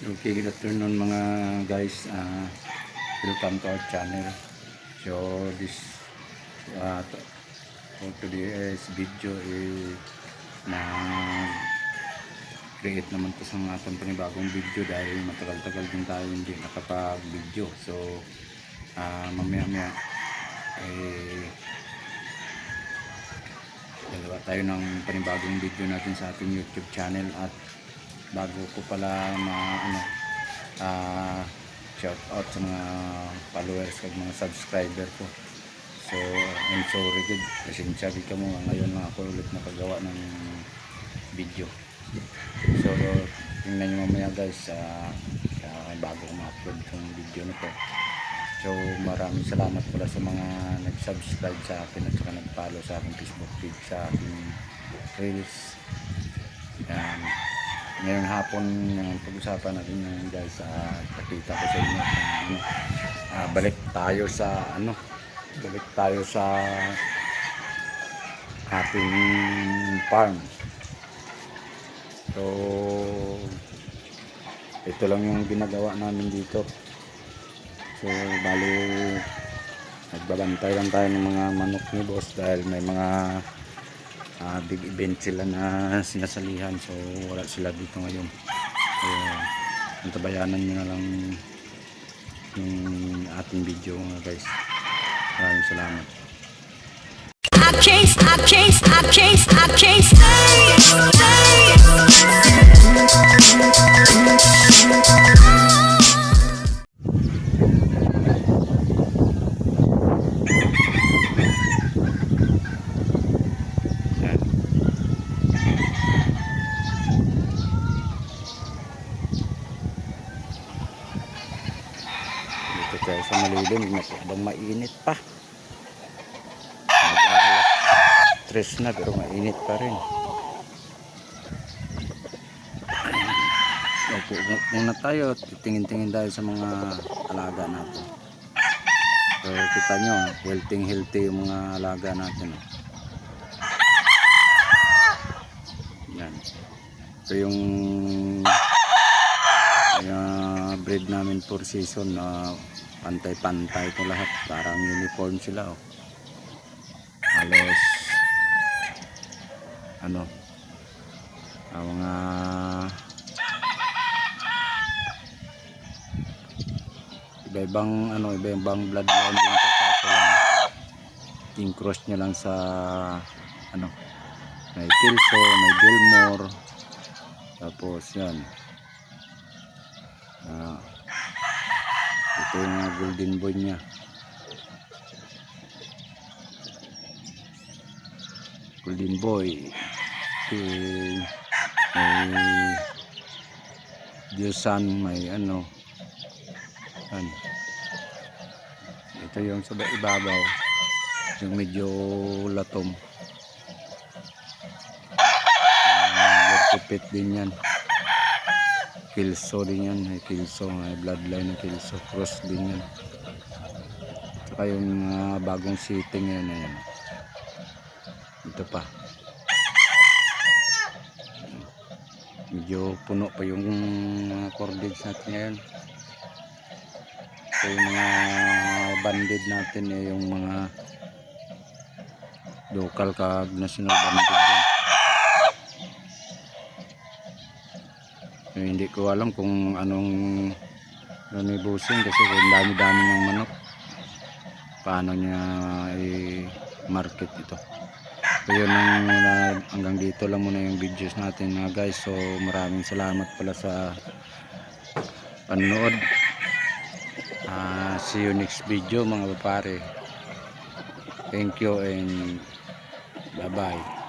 Okay, good afternoon mga guys. Uh, welcome to our channel. So this uh, to- today's video is na create naman po sa ating panibagong video dahil matagal-tagal din tayo hindi nakapag-video. So uh, mamaya-maya eh dalawa tayo ng panibagong video natin sa ating YouTube channel at bago ko pala ma ano ah shout out sa mga followers at mga subscriber ko. So I'm sorry kid. Kasi sabi ka mo. Ngayon lang ako ulit nakagawa ng video. So tingnan nyo mamaya guys ah ah, bago ko ma-upload itong video na to. So maraming salamat pala sa mga nag-subscribe sa akin at saka nag-follow sa aking Facebook page sa aking reels ngayong hapon yung pag-usapan natin yung guys. Uh, pakita ko sa inyo ano, ah, balik tayo sa ano balik tayo sa ating farm. So ito lang yung ginagawa namin dito. So bali nagbabantay lang tayo ng mga manok ni boss dahil may mga ah, big event sila na sinasalihan. So wala sila dito ngayon. So antabayanan nyo na lang yung ating video mga guys. Maraming salamat. I can't, I can't, I can't, I can't stay, Yan. Tayo sa malilim, bang mainit pa. Tres na pero mainit pa rin. Opo, muna tayo, titingin-tingin tayo sa mga alaga natin. So kita nyo, healthy healthy yung mga alaga natin. Yan. Ito yung uh, breed namin for season na pantay-pantay ko lahat. Parang uniform sila. Oh. Halos ano ang mga iba-ibang ano iba-ibang bloodline din kaso lang king cross nyo lang sa ano may Kilso, may Gilmore tapos yan ah, ito yung mga golden boy niya. Golden boy. Eh, may Diyosan may ano. Yan ito yung sa ibabaw. Yung medyo latom. Vertipet din yan. Kilso din yan. May kilso. May bloodline ng kilso. Cross din yan. Saka yung mga bagong sitting yan. Ayan. Ito pa. Medyo puno pa yung mga cordage natin ngayon. Ito yung mga banded natin eh, yung mga local kag national banded yan. Eh, hindi ko alam kung anong ano ni busing kasi ang dami-dami ng manok paano niya i-market ito. So yun ang uh, hanggang dito lang muna yung videos natin mga guys. So maraming salamat pala sa panonood. Ah, see you next video mga pare thank you and bye bye